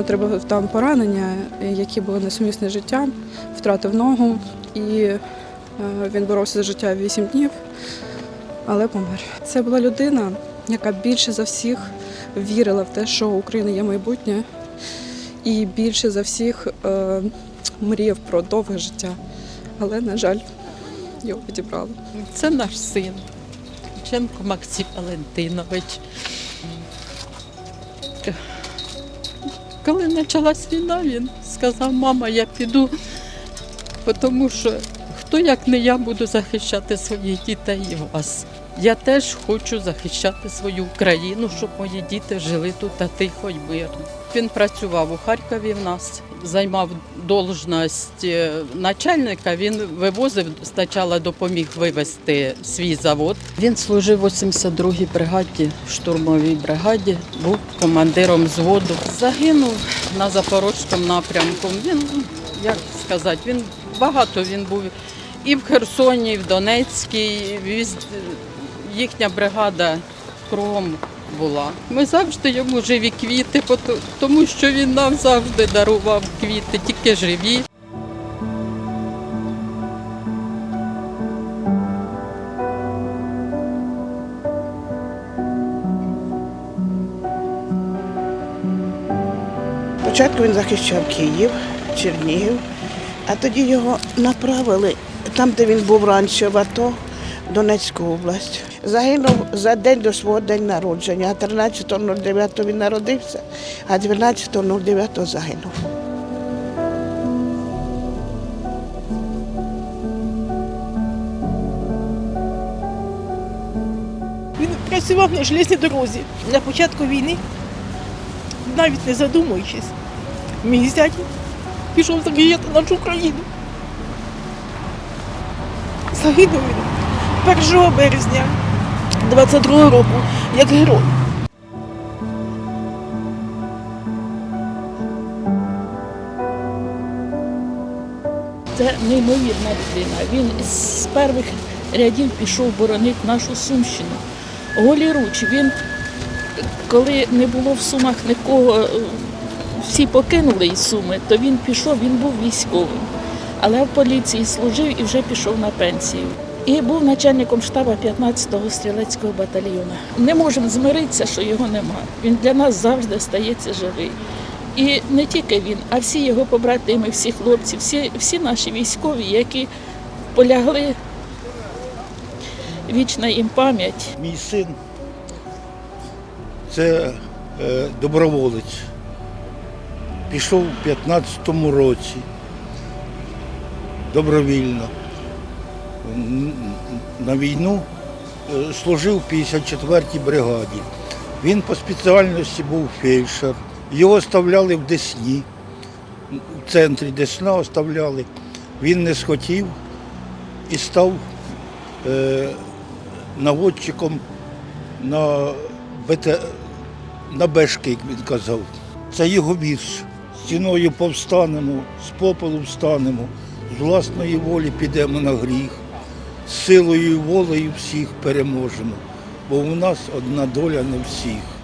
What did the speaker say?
отримав там поранення, які були несумісні з життям, втратив ногу і е, він боровся за життя 8 днів, але помер. Це була людина, яка більше за всіх вірила в те, що у України є майбутнє, і більше за всіх е, мріяв про довге життя. Але, на жаль, його відібрали. Це наш син. Ченко Максим Валентинович. Коли почалась війна, він сказав, мама, я піду, тому що хто як не я буду захищати своїх дітей і вас. Я теж хочу захищати свою Україну, щоб мої діти жили тут та тихо й мирно. Він працював у Харкові в нас, займав должність е, начальника. Він вивозив, спочатку допоміг вивезти свій завод. Він служив в 82-й бригаді, штурмовій бригаді, був командиром взводу. Загинув на Запорозькому напрямку. Він, як сказати, він багато він був і в Херсоні, і в Донецькій. віз- Їхня бригада кругом була. Ми завжди йому живі квіти, тому що він нам завжди дарував квіти, тільки живі. Спочатку він захищав Київ, Чернігів, а тоді його направили там, де він був раніше в АТО, Донецьку область. Загинув за день до свого день народження. А 13.09 він народився, а 12.09 загинув. Він працював на железній дорозі. На початку війни, навіть не задумуючись, мій зять пішов захищати нашу країну. Загинув він 1 березня 22 року як герой. Це неймовірна людина. Він з перших рядів пішов боронити нашу Сумщину. Голіруч, він, коли не було в Сумах нікого, всі покинули із Суми, то він пішов, він був військовим. Але в поліції служив і вже пішов на пенсію. І був начальником штабу 15-го стрілецького батальйону. Не можемо змиритися, що його нема. Він для нас завжди стається живий. І не тільки він, а всі його побратими, всі хлопці, всі, всі наші військові, які полягли. Вічна їм пам'ять. Мій син це е, доброволець. Пішов у 15-му році добровільно на війну, е, служив в 54-й бригаді. Він по спеціальності був фельдшер. Його оставляли в Десні, в центрі Десна оставляли. Він не схотів і став е, наводчиком на, БТ, на Бешки, як він казав. Це його вірш. Стіною повстанемо, з попелу встанемо, з власної волі підемо на гріх, силою і волею всіх переможемо, бо у нас одна доля не всіх.